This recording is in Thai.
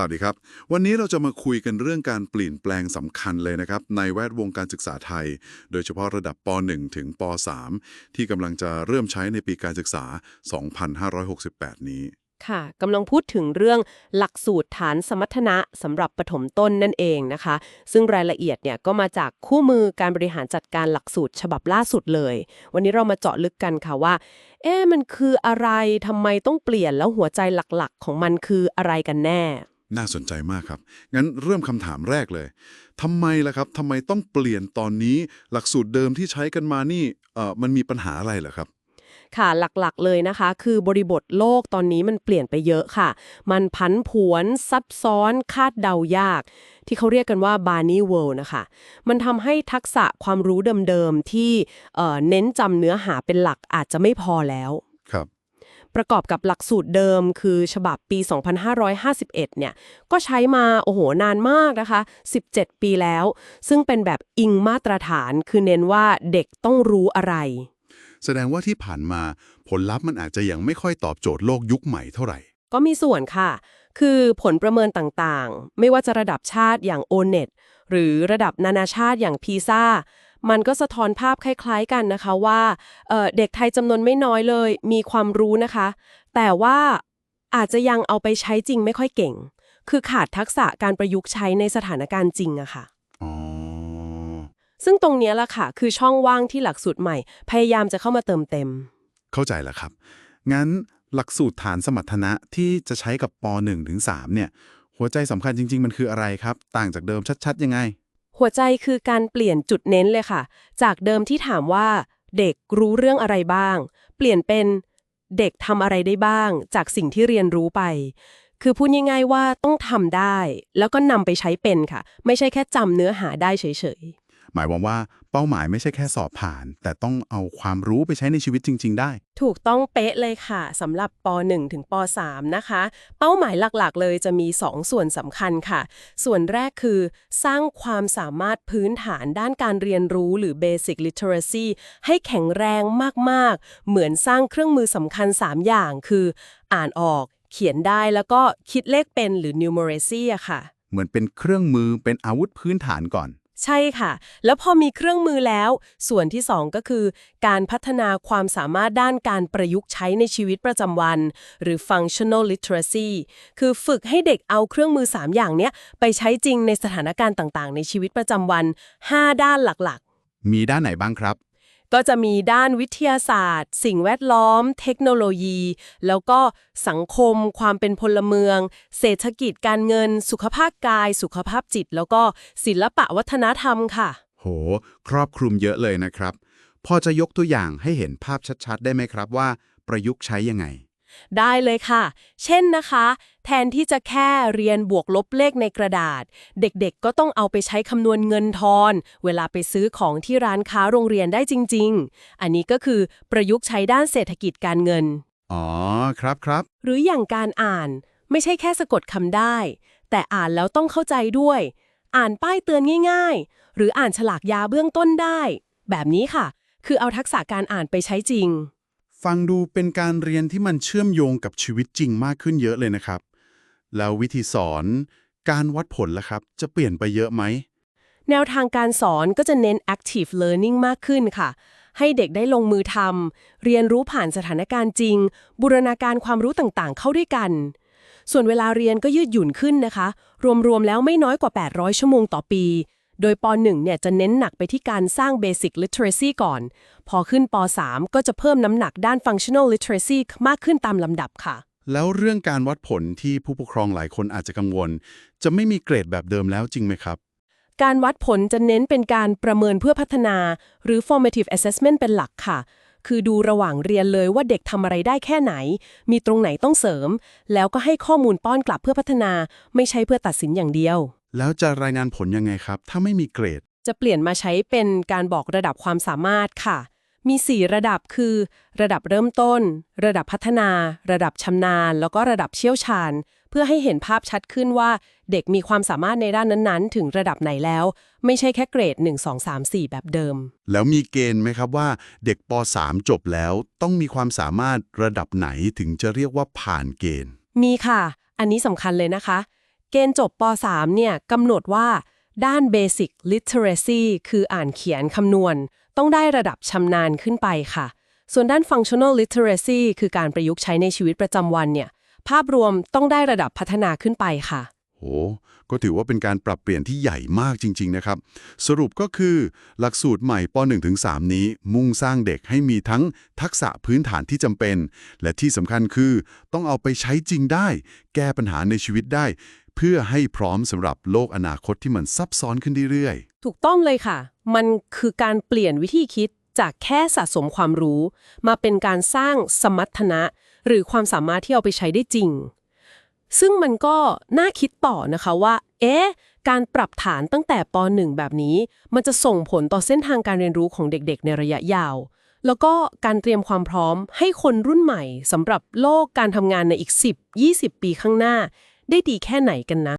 สวัสดีครับ วันนี้เราจะมาคุยกันเรื่องการเปลี่ยนแปลงสำคัญเลยนะครับ ในแวดวงการศึกษาไทย โดยเฉพาะระดับป .1 ถึงป .3 ที่กำลังจะเริ่มใช้ในปีการศึกษา 2568 นี้ ค่ะกำลังพูดถึงเรื่องหลักสูตรฐานสมรรถนะสำหรับปฐมต้นนั่นเองนะคะ ซึ่งรายละเอียดเนี่ยก็มาจากคู่มือการบริหารจัดการหลักสูตรฉบับล่าสุดเลย วันนี้เรามาเจาะลึกกันค่ะว่า เอ๊ะมันคืออะไรทำไมต้องเปลี่ยนแล้วหัวใจหลักๆ ของมันคืออะไรกันแน่ น่าสนใจมากครับ งั้นเริ่มคำถามแรกเลยทำไมล่ะครับทำไมต้องเปลี่ยนตอนนี้หลักสูตรเดิมที่ใช้กันมานี่เอ่อมันมีปัญหาอะไรเหรอครับค่ะหลักๆเลยนะคะ คือบริบทโลกตอนนี้มันเปลี่ยนไปเยอะค่ะ มันพันผวน ซับซ้อนคาดเดายาก ที่เขาเรียกกันว่า Barney World นะคะ มันทำให้ทักษะความรู้เดิมๆ ที่เอ่อเน้นจำเนื้อหาเป็นหลักอาจจะไม่พอแล้ว ประกอบกับหลักสูตรเดิมคือฉบับปี 2551 เนี่ย ก็ใช้มาโอ้โหนานมากนะคะ 17 ปีแล้ว ซึ่งเป็นแบบอิงมาตรฐานคือเน้นว่าเด็กต้องรู้อะไร แสดงว่าที่ผ่านมาผลลัพธ์มันอาจจะยังไม่ค่อยตอบโจทย์โลกยุคใหม่เท่าไหร่ ก็มีส่วนค่ะ คือผลประเมินต่างๆ ไม่ว่าจะระดับชาติอย่าง o n e t หรือระดับนานาชาติอย่าง PISA มันก็สะท้อนภาพคล้าย ๆกันนะคะว่าเอ่อเด็กไทยจำนวนไม่น้อยเลย มีความรู้นะคะ แต่ว่าอาจจะยังเอาไปใช้จริงไม่ค่อยเก่ง คือขาดทักษะการประยุกต์ใช้ในสถานการณ์จริงอะค่ะอ๋อซึ่งตรงเนี้ยแหละค่ะ คือช่องว่างที่หลักสูตรใหม่ พยายามจะเข้ามาเติมเต็ม เข้าใจแล้วครับ งั้นหลักสูตรฐานสมรรถนะที่จะใช้กับป .1 ถึง3เนี่ย หัวใจสำคัญจริง ๆ มันคืออะไรครับ ต่างจากเดิมชัด ๆ ยังไง หัวใจคือการเปลี่ยนจุดเน้นเลยค่ะ จากเดิมที่ถามว่า เด็กรู้เรื่องอะไรบ้าง เปลี่ยนเป็นเด็กทำอะไรได้บ้าง จากสิ่งที่เรียนรู้ไป คือพูดง่ายๆว่าต้องทำได้ แล้วก็นำไปใช้เป็นค่ะ ไม่ใช่แค่จำเนื้อหาได้เฉย หมายความว่าเป้าหมายไม่ใช่แค่สอบผ่าน แต่ต้องเอาความรู้ไปใช้ในชีวิตจริง ๆ ได้ๆถูกต้องเป๊ะเลยค่ะสำหรับป .1 ถึงป .3 นะคะ เป้าหมายหลักๆ เลยจะมี 2 ส่วนสำคัญค่ะ ส่วนแรกคือ สร้างความสามารถพื้นฐานด้านการเรียนรู้หรือ basic literacy ให้แข็งแรงมากๆ เหมือนสร้างเครื่องมือสำคัญ 3 อย่างคือ อ่านออก เขียนได้แล้วก็คิดเลขเป็นหรือ numeracy อะค่ะ เหมือนเป็นเครื่องมือเป็นอาวุธพื้นฐานก่อน ใช่ค่ะ แล้วพอมีเครื่องมือแล้ว ส่วนที่ 2 ก็คือ การพัฒนาความสามารถด้านการประยุกต์ใช้ในชีวิตประจำวัน หรือ functional literacy คือฝึกให้เด็กเอาเครื่องมือ 3 อย่างเนี้ย ไปใช้จริงในสถานการณ์ต่างๆ ในชีวิตประจำวัน 5 ด้านหลักๆ มีด้านไหนบ้างครับ ก็จะมีด้านวิทยาศาสตร์ สิ่งแวดล้อม เทคโนโลยี แล้วก็สังคม ความเป็นพลเมือง เศรษฐกิจการเงิน สุขภาพกาย สุขภาพจิต แล้วก็ศิลปะวัฒนธรรมค่ะ โห ครอบคลุมเยอะเลยนะครับ พอจะยกตัวอย่างให้เห็นภาพชัดๆ ได้ไหมครับว่า ประยุกต์ใช้ยังไง ได้เลยค่ะ เช่นนะคะ แทนที่จะแค่เรียนบวกลบเลขในกระดาษ เด็กๆ ก็ต้องเอาไปใช้คำนวณเงินทอน เวลาไปซื้อของที่ร้านค้าโรงเรียนได้จริง ๆ อันนี้ก็คือประยุกต์ใช้ด้านเศรษฐกิจการเงิน อ๋อ ครับครับ หรืออย่างการอ่านไม่ใช่แค่สะกดคำได้ แต่อ่านแล้วต้องเข้าใจด้วย อ่านป้ายเตือนง่าย ๆ หรืออ่านฉลากยาเบื้องต้นได้ แบบนี้ค่ะ คือเอาทักษะการอ่านไปใช้จริง ฟังดูเป็นการเรียนที่มันเชื่อมโยงกับชีวิตจริงมากขึ้นเยอะเลยนะครับ แล้ววิธีสอนการวัดผลล่ะครับ จะเปลี่ยนไปเยอะไหม แนวทางการสอนก็จะเน้น active learning มากขึ้นค่ะ ให้เด็กได้ลงมือทำเรียนรู้ผ่านสถานการณ์จริง บูรณาการความรู้ต่างๆ เข้าด้วยกัน ส่วนเวลาเรียนก็ยืดหยุ่นขึ้นนะคะ รวมๆแล้วไม่น้อยกว่า 800 ชั่วโมงต่อปี โดยป .1 เนี่ยจะเน้นหนักไปที่การสร้าง basic literacy ก่อน พอขึ้นป .3 ก็จะเพิ่มน้ำหนักด้าน functional literacy มากขึ้นตามลำดับค่ะ แล้วเรื่องการวัดผลที่ผู้ปกครองหลายคนอาจจะกังวล จะไม่มีเกรดแบบเดิมแล้วจริงไหมครับ การวัดผลจะเน้นเป็นการประเมินเพื่อพัฒนา หรือ formative assessment เป็นหลักค่ะคือดูระหว่างเรียนเลยว่าเด็กทำอะไรได้แค่ไหน มีตรงไหนต้องเสริม แล้วก็ให้ข้อมูลป้อนกลับเพื่อพัฒนา ไม่ใช่เพื่อตัดสินอย่างเดียว แล้วจะรายงานผลยังไงครับ ถ้าไม่มีเกรด จะเปลี่ยนมาใช้เป็นการบอกระดับความสามารถค่ะ มี 4 ระดับคือ ระดับเริ่มต้น ระดับพัฒนา ระดับชำนาญ แล้วก็ระดับเชี่ยวชาญ เพื่อให้เห็นภาพชัดขึ้นว่า เด็กมีความสามารถในด้านนั้นๆ ถึงระดับไหนแล้ว ไม่ใช่แค่เกรด 1 2 3 4 แบบเดิม แล้วมีเกณฑ์ไหมครับว่า เด็กป .3 จบแล้ว ต้องมีความสามารถระดับไหนถึงจะเรียกว่าผ่านเกณฑ์ มีค่ะ อันนี้สำคัญเลยนะคะ เกณฑ์จบป .3 เนี่ยกำหนดว่า ด้าน Basic Literacy คืออ่านเขียนคำนวณ ต้องได้ระดับชำนาญขึ้นไปค่ะ ส่วนด้าน Functional Literacy คือการประยุกต์ใช้ในชีวิตประจำวันเนี่ยภาพรวมต้องได้ระดับพัฒนาขึ้นไปค่ะ โห ก็ถือว่าเป็นการปรับเปลี่ยนที่ใหญ่มากจริง ๆ นะครับ สรุปก็คือ หลักสูตรใหม่ป .1 ถึง3นี้ มุ่งสร้างเด็กให้มีทั้งทักษะพื้นฐานที่จำเป็น และที่สำคัญคือ ต้องเอาไปใช้จริงได้ แก้ปัญหาในชีวิตได้ เพื่อให้พร้อมสำหรับโลกอนาคตที่มันซับซ้อนขึ้นเรื่อยๆ ถูกต้องเลยค่ะ มันคือการเปลี่ยนวิธีคิดจากแค่สะสมความรู้ มาเป็นการสร้างสมรรถนะ หรือความสามารถที่เอาไปใช้ได้จริง ซึ่งมันก็น่าคิดต่อนะคะว่า เอ๊ะ การปรับฐานตั้งแต่ป .1 แบบนี้ มันจะส่งผลต่อเส้นทางการเรียนรู้ของเด็กๆ ในระยะยาว แล้วก็การเตรียมความพร้อมให้คนรุ่นใหม่สำหรับโลกการทำงานในอีก 10-20 ปีข้างหน้า ได้ดีแค่ไหนกันนะ